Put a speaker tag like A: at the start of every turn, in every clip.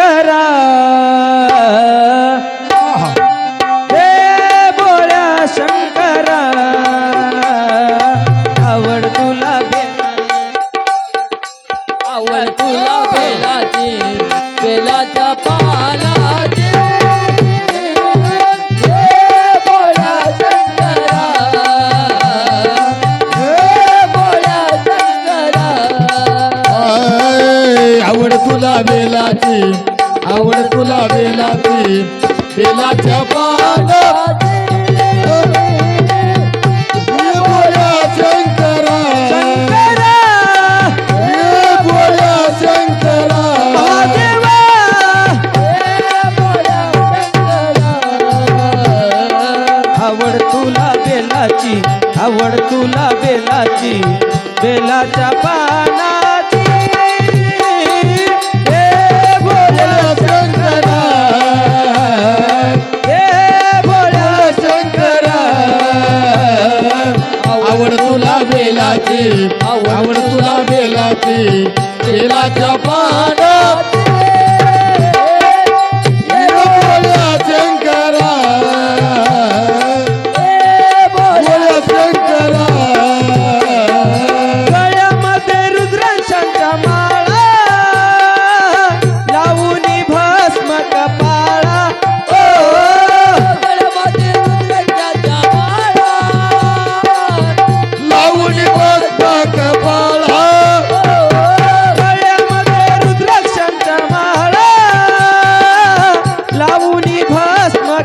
A: शंकरा हे बोळ्या शंकरा आवड तुला
B: आवड तुला बेलाची बेलाच्या
C: आय, आवड तुला बेलाची आवड तुला बेलाची बेलाच्या पानात
A: आवड तुला बेलाची बेलाच्या पानाची
C: बेलाची आवड तुला बेलाची बेलाच्या पानात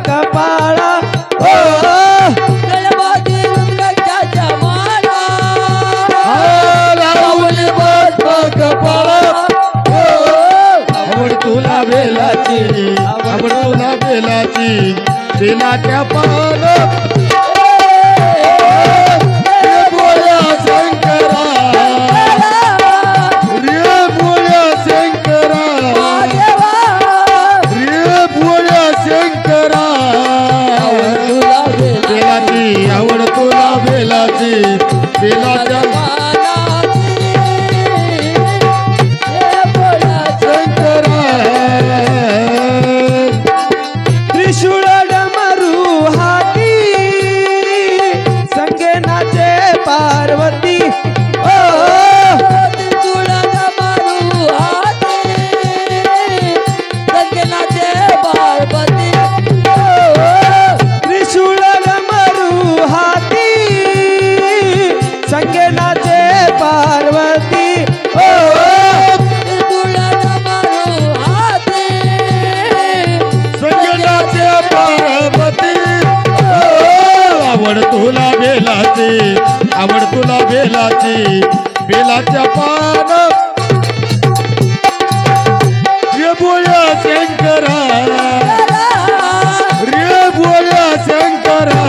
A: कपाळा
C: तुला बेलाची बेलाच्या पान
A: ओ,
C: आवड तुला बेलाची आवड तुला बेलाची बेलाच्या पान. रे बोया शंकरा. रे बोया शंकरा.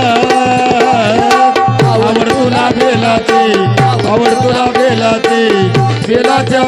C: आवड तुला बेलाची आवड तुला बेलाची बेलाच्या